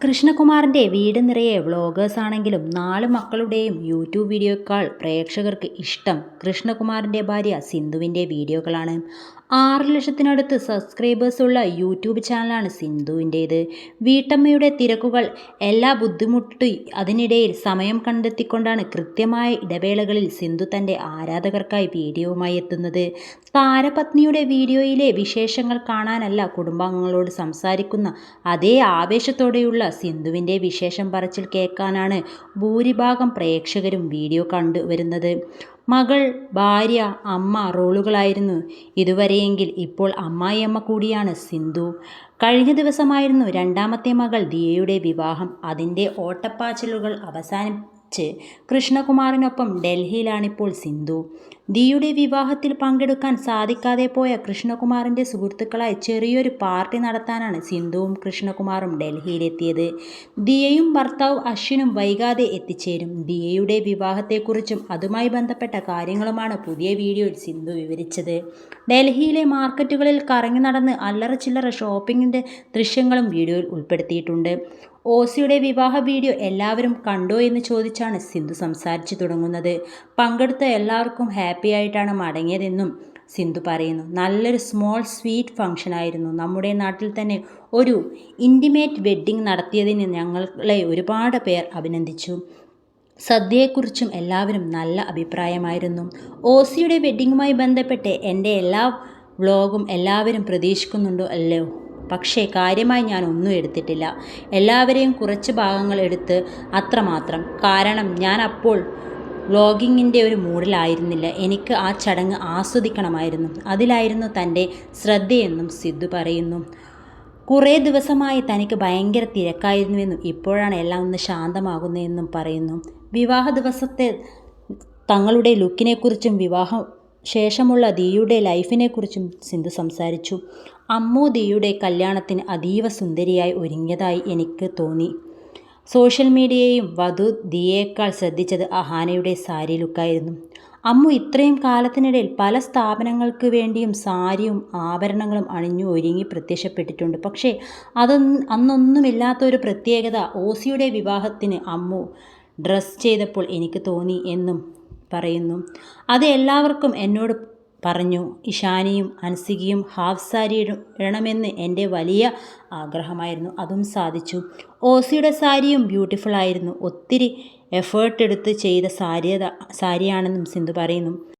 കൃഷ്ണകുമാറിന്റെ വീട് നിറയെ വ്ളോഗേഴ്സ് ആണെങ്കിലും നാല് മക്കളുടെയും യൂട്യൂബ് വീഡിയോയേക്കാൾ പ്രേക്ഷകർക്ക് ഇഷ്ടം കൃഷ്ണകുമാറിന്റെ ഭാര്യ സിന്ധുവിന്റെ വീഡിയോകളാണ്. ആറ് ലക്ഷത്തിനടുത്ത് സബ്സ്ക്രൈബേഴ്സ് ഉള്ള യൂട്യൂബ് ചാനലാണ് സിന്ധുവിന്റേത്. വീട്ടമ്മയുടെ തിരക്കുകൾ എല്ലാ ബുദ്ധിമുട്ടി അതിനിടയിൽ സമയം കണ്ടെത്തിക്കൊണ്ടാണ് കൃത്യമായ ഇടവേളകളിൽ സിന്ധു തന്റെ ആരാധകർക്കായി വീഡിയോവുമായി എത്തുന്നത്. താരപത്നിയുടെ വീഡിയോയിലെ വിശേഷങ്ങൾ കാണാനല്ല കുടുംബാംഗങ്ങളോട് സംസാരിക്കുന്ന അതേ ആവേശത്തോടെയുള്ള സിന്ധുവിന്റെ വിശേഷം പറച്ചിൽ കേൾക്കാനാണ് ഭൂരിഭാഗം പ്രേക്ഷകരും വീഡിയോ കണ്ടുവരുന്നത്. മകൾ ഭാര്യ അമ്മ റോളുകളായിരുന്നു. ഇതുവരെയെങ്കിൽ ഇപ്പോൾ അമ്മായിയമ്മ കൂടിയാണ് സിന്ധു. കഴിഞ്ഞ ദിവസമായിരുന്നു രണ്ടാമത്തെ മകൾ ദിയയുടെ വിവാഹം. അതിന്റെ ഓട്ടപ്പാച്ചിലുകൾ അവസാനിച്ച് കൃഷ്ണകുമാറിനൊപ്പം ഡൽഹിയിലാണിപ്പോൾ സിന്ധു. ദിയുടെ വിവാഹത്തിൽ പങ്കെടുക്കാൻ സാധിക്കാതെ പോയ കൃഷ്ണകുമാറിന്റെ സുഹൃത്തുക്കളായി ചെറിയൊരു പാർട്ടി നടത്താനാണ് സിന്ധുവും കൃഷ്ണകുമാറും ഡൽഹിയിലെത്തിയത്. ദിയയും ഭർത്താവ് അശ്വിനും വൈകാതെ എത്തിച്ചേരും. ദിയയുടെ വിവാഹത്തെക്കുറിച്ചും അതുമായി ബന്ധപ്പെട്ട കാര്യങ്ങളുമാണ് പുതിയ വീഡിയോയിൽ സിന്ധു വിവരിച്ചത്. ഡൽഹിയിലെ മാർക്കറ്റുകളിൽ കറങ്ങി നടന്ന് അല്ലറ ചില്ലറ ഷോപ്പിങ്ങിന്റെ ദൃശ്യങ്ങളും വീഡിയോയിൽ ഉൾപ്പെടുത്തിയിട്ടുണ്ട്. ഓസിയുടെ വിവാഹ വീഡിയോ എല്ലാവരും കണ്ടോ എന്ന് ചോദിച്ചാണ് സിന്ധു സംസാരിച്ചു തുടങ്ങുന്നത്. പങ്കെടുത്ത എല്ലാവർക്കും ഹാപ്പി ആയിട്ടാണ് മടങ്ങിയതെന്നും സിന്ധു പറയുന്നു. നല്ലൊരു സ്മോൾ സ്വീറ്റ് ഫംഗ്ഷൻ ആയിരുന്നു. നമ്മുടെ നാട്ടിൽ തന്നെ ഒരു ഇന്റിമേറ്റ് വെഡ്ഡിംഗ് നടത്തിയതിന് ഞങ്ങളെ ഒരുപാട് പേർ അഭിനന്ദിച്ചു. സദ്യയെക്കുറിച്ചും എല്ലാവരും നല്ല അഭിപ്രായമായിരുന്നു. ഓസിയുടെ വെഡ്ഡിങ്ങുമായി ബന്ധപ്പെട്ട് എന്റെ എല്ലാ വ്ളോഗും എല്ലാവരും പ്രതീക്ഷിക്കുന്നുണ്ടോ അല്ലോ? പക്ഷേ കാര്യമായി ഞാൻ ഒന്നും എടുത്തിട്ടില്ല. എല്ലാവരെയും കുറച്ച് ഭാഗങ്ങൾ എടുത്ത് അത്രമാത്രം. കാരണം ഞാൻ അപ്പോൾ വ്ളോഗിങ്ങിന്റെ ഒരു മൂഡിലായിരുന്നില്ല എനിക്ക് ആ ചടങ്ങ് ആസ്വദിക്കണമായിരുന്നു. അതിലായിരുന്നു തന്റെ ശ്രദ്ധയെന്നും സിദ്ധു പറയുന്നു. കുറേ ദിവസമായി തനിക്ക് ഭയങ്കര തിരക്കായിരുന്നുവെന്നും ഇപ്പോഴാണ് എല്ലാം ഒന്ന് ശാന്തമാകുന്നതെന്നും പറയുന്നു. വിവാഹ ദിവസത്തെ തങ്ങളുടെ ലുക്കിനെക്കുറിച്ചും വിവാഹം ശേഷമുള്ള ദിയുടെ ലൈഫിനെക്കുറിച്ചും സിന്ധു സംസാരിച്ചു. അമ്മു ദിയുടെ കല്യാണത്തിന് അതീവ സുന്ദരിയായി ഒരുങ്ങിയതായി എനിക്ക് തോന്നി. സോഷ്യൽ മീഡിയയും വധു ദിയേക്കാൾ ശ്രദ്ധിച്ചത് അഹാനയുടെ സാരി ലുക്കായിരുന്നു. അമ്മു ഇത്രയും കാലത്തിനിടയിൽ പല സ്ഥാപനങ്ങൾക്ക് വേണ്ടിയും സാരിയും ആഭരണങ്ങളും അണിഞ്ഞു ഒരുങ്ങി പ്രത്യക്ഷപ്പെട്ടിട്ടുണ്ട്. പക്ഷേ അതൊന്നും അന്നൊന്നുമില്ലാത്ത ഒരു പ്രത്യേകത ഓസിയുടെ വിവാഹത്തിന് അമ്മു ഡ്രസ് ചെയ്തപ്പോൾ എനിക്ക് തോന്നി എന്നും പറയുന്നു. അത് എല്ലാവർക്കും എന്നോട് പറഞ്ഞു ഇഷാനിയും അൻസികയും ഹാഫ് സാരി ഇടണമെന്ന് എന്റെ വലിയ ആഗ്രഹമായിരുന്നു. അതും സാധിച്ചു. ഓസിയുടെ സാരിയും ബ്യൂട്ടിഫുൾ ആയിരുന്നു. ഒത്തിരി എഫേർട്ട് എടുത്ത് ചെയ്ത സാരി സാരിയാണെന്നും സിന്ധു പറയുന്നു.